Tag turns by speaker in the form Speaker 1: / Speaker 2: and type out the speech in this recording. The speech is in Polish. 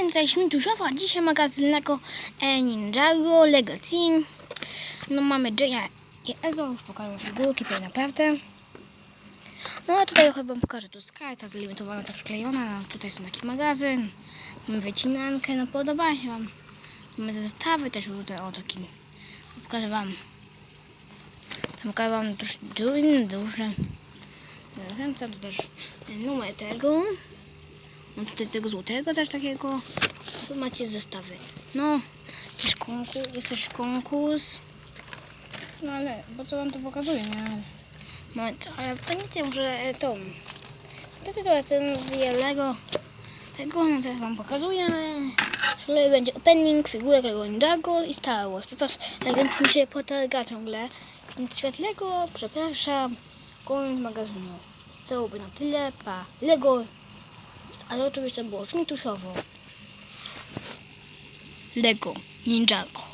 Speaker 1: Tutaj Śmitusiowa, dzisiaj magazyn Lego e, Ninjago, Lego Teen. No mamy Jaya i Ezo, już pokażę figurki, tutaj naprawdę. No a tutaj chyba pokażę, tu jest karta zlimitowana, tak wklejona, no, tutaj są taki magazyn. Mamy wycinankę, no podoba się wam. Mamy zestawy też tutaj, o taki. Pokażę wam. Pokażę wam duże, duże. Zachęcam tu też numer tego. Mam tutaj tego złotego też takiego. Tu macie zestawy. No, jest konkurs, jest też konkurs. No ale, bo co wam to pokazuje, nie? Ale, moment, ale pamiętajcie, że to... To sytuacja wielego tego, no teraz wam pokazuję. Że będzie opening, figurek Lego Ninjago i Star Wars. Przepraszam, legend mi się potarga ciągle. Więc świetlego, przepraszam, koniec magazynu. To byłoby na tyle, pa. Lego ale oczywiście było śmitusiowo. Lego Ninjago.